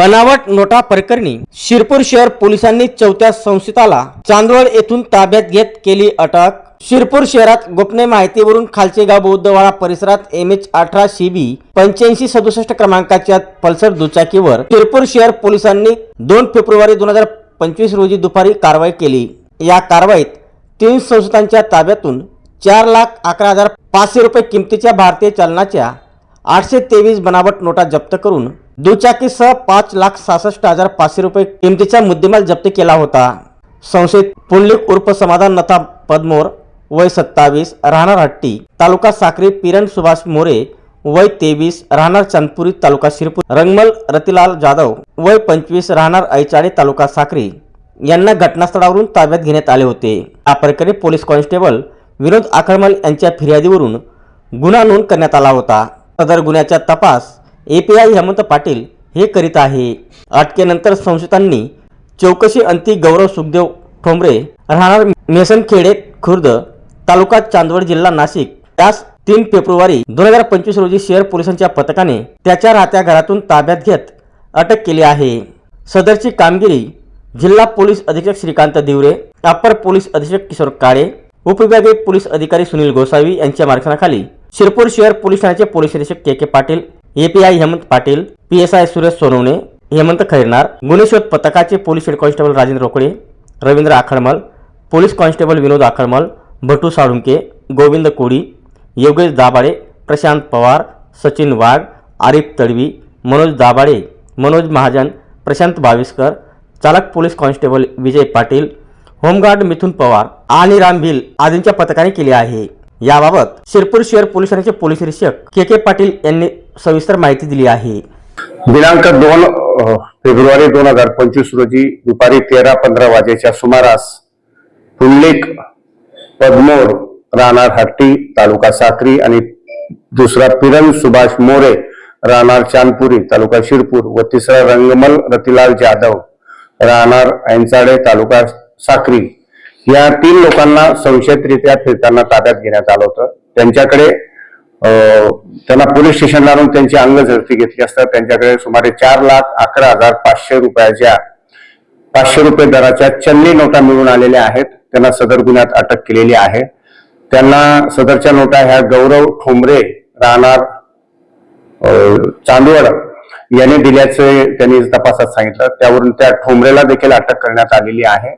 बनावट नोटा प्रकरणी शिरपूर शहर पोलिसांनी चौथ्या संस्थेला चांदवड येथून ताब्यात घेत केली अटक. शिरपूर शहरात गोपनीय माहितीवरून खालचे गाव बौद्धवाडा परिसरात एम एच अठरा सी बी पंच्याऐंशी सदुसष्ट क्रमांकाच्या पल्सर दुचाकीवर शिरपूर शहर पोलिसांनी दोन फेब्रुवारी दोन हजार पंचवीस रोजी दुपारी कारवाई केली. या कारवाईत तीन संस्थांच्या ताब्यातून चार लाख अकरा हजार पाचशे रुपये किमतीच्या भारतीय चलनाच्या आठशे तेवीस बनावट नोटा जप्त करून दुचाकीसह पाच लाख सहासष्ट हजार पाचशे रुपये किमतीचा मुद्देमाल जप्त केला होता. संशयित पुंडलिक उर्फ समाधान नथा पदमोर वय सत्तावीस राहणार हट्टी तालुका साक्री पिरण सुभाष मोरे वय तेवीस राहणार चंदपुरी तालुका शिरपूर रंगमल रतिलाल जाधव वय पंचवीस राहणार ऐचाळे तालुका साक्री यांना घटनास्थळावरून ताब्यात घेण्यात आले होते. या प्रकरणी पोलीस कॉन्स्टेबल विनोद आखळमल यांच्या फिर्यादीवरून गुन्हा नोंद करण्यात आला होता. सदर गुन्ह्याचा तपास एपीआय हेमंत पाटील हे करीत आहे. अटकेनंतर संशयितांनी चौकशी अंती गौरव सुखदेव ठोंबरे राहणार मेसनखेडे खुर्द तालुका चांदवड जिल्हा नाशिक. त्यास तीन फेब्रुवारी दोन हजार पंचवीस रोजी शहर पोलिसांच्या पथकाने त्याच्या राहत्या घरातून ताब्यात घेत अटक केली आहे. सदरची कामगिरी जिल्हा पोलीस अधीक्षक श्रीकांत दिवरे अपर पोलीस अधीक्षक किशोर काळे उपविभागीय पोलीस अधिकारी सुनील गोसावी यांच्या मार्गदर्शनाखाली शिरपूर शहर पोलीस ठाण्याचे पोलीस निरीक्षक K K Patil API Hemant Patil P S I Suresh Sonawane Hemant Khairnar गुन्हे शोध पथकाचे police head constable Rajendra Rokade Ravindra Akhadmal police constable Vinod Akhadmal Bhatu Salunke Govind Kodi Yogesh Dabhade Prashant Pawar Sachin Wagh Arif Tadvi Manoj Dabhade Manoj Mahajan Prashant Baviskar चालक police constable Vijay Patil home guard Mithun Pawar आणि राम भिल आदींच्या पथकाने केले आहे. याबाबत शिरपूर शहर पोलीस ठाण्याचे पोलीस निरीक्षक के के पाटील यांनी सविस्तर माहिती दिली आहे. दिनांक दोन फेब्रुवारी दोन हजार पंचवीस रोजी दुपारी तेरा पंधरा वाजेच्या सुमारास पुंडलिक पदमोर राहणार हट्टी तालुका साक्री आणि दुसरा पिरण सुभाष मोरे राहणार चांदपुरी तालुका शिरपूर व तिसरा रंगमल रतिलाल जाधव राहणार ऐंचाडे तालुका साक्री. या तीन लोकांना संशयितरित्या फिरताना ताब्यात घेण्यात आलं होतं. त्यांच्याकडे त्यांना पोलीस स्टेशनला आणून त्यांची अंग झडती घेतली असता त्यांच्याकडे सुमारे चार लाख अकरा हजार पाचशे रुपयाच्या पाचशे रुपये दराच्या चलनी नोटा मिळून आलेल्या आहेत. त्यांना सदर गुन्ह्यात अटक केलेली आहे. त्यांना सदरच्या नोटा ह्या गौरव ठोंबरे राहणार चांदवड यांनी दिल्याचे त्यांनी तपासात सांगितलं. त्यावरून त्या ठोंबरेला देखील अटक करण्यात आलेली आहे.